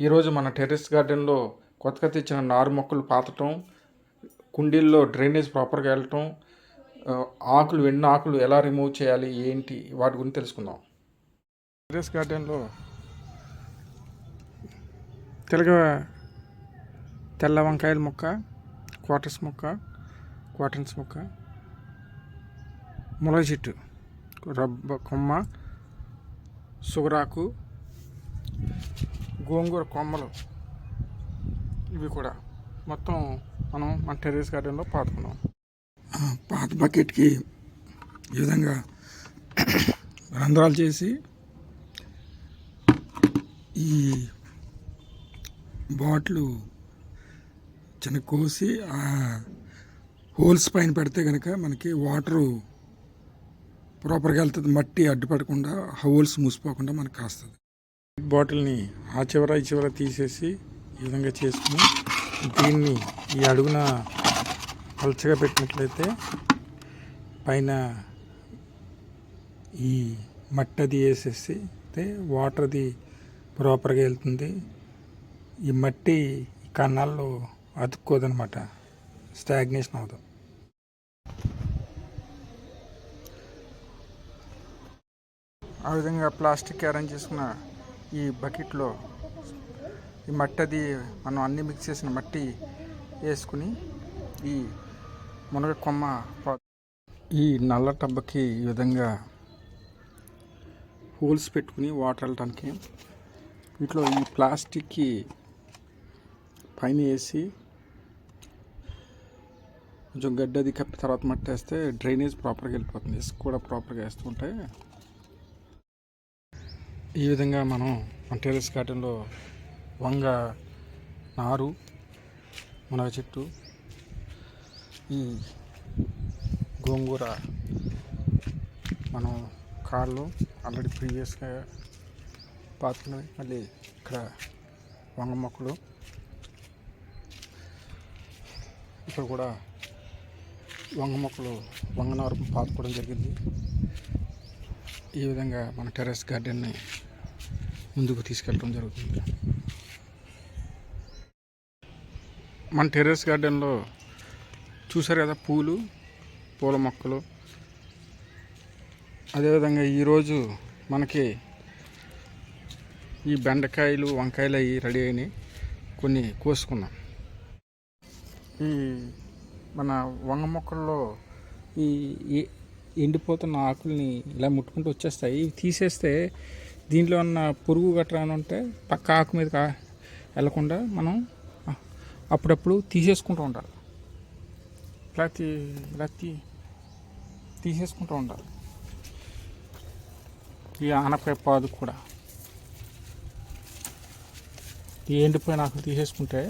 ఈరోజు మన టెర్రస్ గార్డెన్లో కొత్తగా తెచ్చిన నారు మొక్కలు పాతటం కుండీల్లో డ్రైనేజ్ ప్రాపర్గా వెళ్ళటం ఆకులు ఎండిన ఆకులు ఎలా రిమూవ్ చేయాలి ఏంటి వాటి గురించి తెలుసుకుందాం. టెర్రస్ గార్డెన్లో తెలగ తెల్ల వంకాయల మొక్క క్వార్టర్స్ మొక్క క్వార్టర్స్ మొక్క ముల చెట్టు రబ్బ కొమ్మ సుగరాకు గోంగూర కొమ్మలు ఇవి కూడా మొత్తం మనం మన టెర్రస్ గార్డెన్లో పాతుకున్నాం. పాత బకెట్కి ఈ విధంగా రంధ్రాలు చేసి ఈ బాటిల్ చిన్న కోసి ఆ హోల్స్ పైన పెడితే కనుక మనకి వాటరు ప్రాపర్గా వెళ్తుంది. మట్టి అడ్డుపడకుండా హోల్స్ మూసిపోకుండా మనకు కాస్తుంది. బాటిల్ని ఆ చివర ఈ చివర తీసేసి ఈ విధంగా చేసుకుని దీన్ని ఈ అడుగున పలచగా పెట్టినట్లయితే పైన ఈ మట్టి అది వేసేసి అయితే వాటర్ అది ప్రాపర్గా వెళ్తుంది. ఈ మట్టి కన్నాల్లో అతుక్కోదనమాట. స్టాగ్నేషన్ అవ్వదు ఆ విధంగా ప్లాస్టిక్ అరేంజ్ చేసుకున్న ఈ బకెట్లో ఈ మట్టి అది మనం అన్ని మిక్స్ చేసిన మట్టి వేసుకుని ఈ మునగ కొమ్మ ఈ నల్ల టబ్బకి ఈ విధంగా హోల్స్ పెట్టుకుని వాటర్ వెళ్ళటానికి వీటిలో ఈ ప్లాస్టిక్కి పైన వేసి కొంచెం గడ్డి అది కప్పి తర్వాత మట్టి వేస్తే డ్రైనేజ్ ప్రాపర్గా వెళ్ళిపోతుంది. ఇసుక కూడా ప్రాపర్గా వేస్తుంటే ఈ విధంగా మనం మన టెరెస్ గార్డెన్లో వంగ నారు మునగ చెట్టు ఈ గోంగూర మనం కాళ్ళు ఆల్రెడీ ప్రీవియస్గా పాతుకున్నవి. మళ్ళీ ఇక్కడ వంగ మొక్కలు. ఇక్కడ కూడా వంగ మొక్కలు వంగనారు పాతుకోవడం జరిగింది. ఈ విధంగా మన టెర్రస్ గార్డెన్ని ముందుకు తీసుకెళ్ళడం జరుగుతుంది. మన టెర్రస్ గార్డెన్లో చూసారు కదా పూలు పూల మొక్కలు. అదేవిధంగా ఈరోజు మనకి ఈ బెండకాయలు వంకాయలు అవి రెడీ అయినాయి. కొన్ని కోసుకున్నాం. ఈ మన వంగ మొక్కల్లో ఈ ఎండిపోతున్న ఆకుల్ని ఇలా ముట్టుకుంటూ వచ్చేస్తాయి. ఇవి తీసేస్తే దీంట్లో ఉన్న పురుగు గట్రా అని ఉంటే పక్క ఆకు మీద వెళ్ళకుండా మనం అప్పుడప్పుడు తీసేసుకుంటూ ఉండాలి. ఇలా తీ ఇలా తీ తీసేసుకుంటూ ఉండాలి. ఈ ఆనపకాయ పాదు కూడా. ఈ ఎండిపోయిన ఆకులు తీసేసుకుంటే